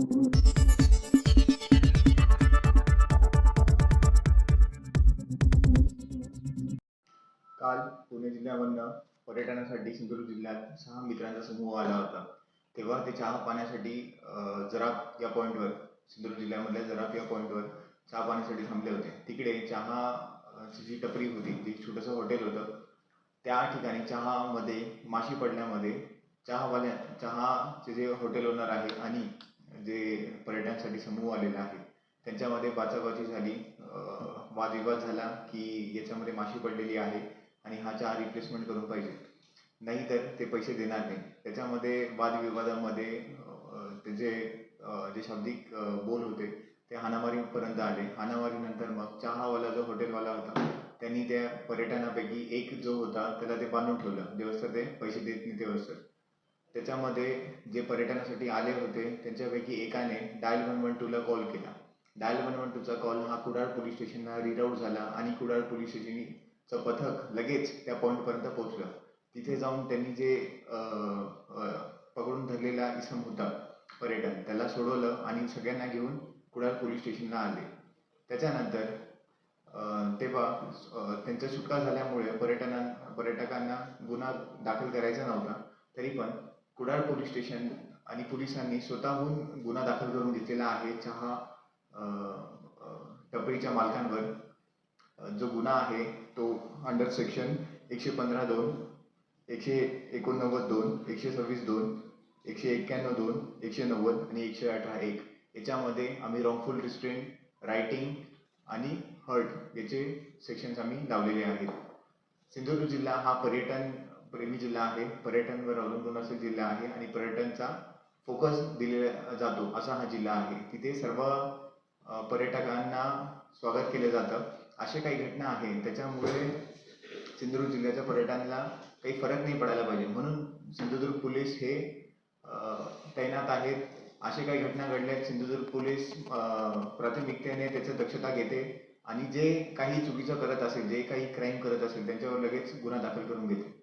काल पुणे जिल्ह्यावरनं पर्यटनासाठी सिंधुदुर्ग जिल्ह्यात सहा मित्रांचा समूह आला होता. तेव्हा ते चहा पाण्यासाठी जराब या पॉईंटवर सिंधुदुर्ग जिल्ह्यामधल्या जराब या पॉईंटवर चहा पाण्यासाठी थांबले होते. तिकडे चहाची जी टपरी होती जे छोटंसं हॉटेल होतं त्या ठिकाणी चहामध्ये माशी पडण्यामध्ये चहावाल्या चहाचे जे हॉटेल ओनर आहे आणि जे पर्यटनासाठी समूह आलेला आहे त्यांच्यामध्ये बाचाबाची झाली वादविवाद झाला की याच्यामध्ये माशी पडलेली आहे आणि हा चहा रिप्लेसमेंट करून पाहिजे. नाहीतर ते पैसे देणार नाही. त्याच्यामध्ये वादविवादामध्ये ते जे जे शाब्दिक बोल होते ते हानामारीपर्यंत आले. हानामारीनंतर मग चहावाला जो हॉटेलवाला होता त्यांनी त्या पर्यटनापैकी एक जो होता त्याला ते बांधून ठेवलं. जेव्हा ते पैसे देत नाही तेव्हा त्याच्यामध्ये जे पर्यटनासाठी आले होते त्यांच्यापैकी एकाने डायल वन वन टूला कॉल केला. डायल वन वन टूचा कॉल हा कुडाळ पोलीस स्टेशनला रीड झाला आणि कुडाळ पोलीस स्टेशनचं पथक लगेच त्या पॉईंटपर्यंत पोहोचलं. तिथे जाऊन त्यांनी जे पकडून धरलेला इसम होता पर्यटन त्याला सोडवलं आणि सगळ्यांना घेऊन कुडाळ पोलीस स्टेशनला आले. त्याच्यानंतर तेव्हा त्यांचा त्यांच्या सुटका झाल्यामुळे पर्यटना पर्यटकांना गुन्हा दाखल करायचा नव्हता तरी पण कुडाळ पोलीस स्टेशन आणि पोलिसांनी स्वतःहून गुन्हा दाखल करून घेतलेला आहे चहा टपरीच्या मालकांवर जो गुन्हा आहे तो अंडर सेक्शन एकशे पंधरा दोन एकशे एकोणनव्वद दोन एकशे सव्वीस दोन एकशे एक्क्याण्णव दोन एकशे नव्वद आणि एकशे अठरा एक. याच्यामध्ये आम्ही रॉंगफुल रिस्ट्रेंट रायटिंग आणि हर्ट याचे सेक्शन्स आम्ही लावलेले आहेत. सिंधुदुर्ग जिल्हा हा पर्यटन प्रेमी जिल्हा आहे पर्यटनवर अवलंबून असा जिल्हा आहे आणि पर्यटनचा फोकस दिलेला जातो असा हा जिल्हा आहे. तिथे सर्व पर्यटकांना स्वागत केलं जातं. अशा काही घटना आहेत त्याच्यामुळे सिंधुदुर्ग जिल्ह्याच्या पर्यटनाला काही फरक नाही पडायला पाहिजे. म्हणून सिंधुदुर्ग पोलीस हे तैनात आहेत. असे काही घटना घडल्यात सिंधुदुर्ग पोलीस प्राथमिकतेने त्याची दक्षता घेते आणि जे काही चुकीचं करत असेल जे काही क्राईम करत असेल त्यांच्यावर लगेच गुन्हा दाखल करून घेते.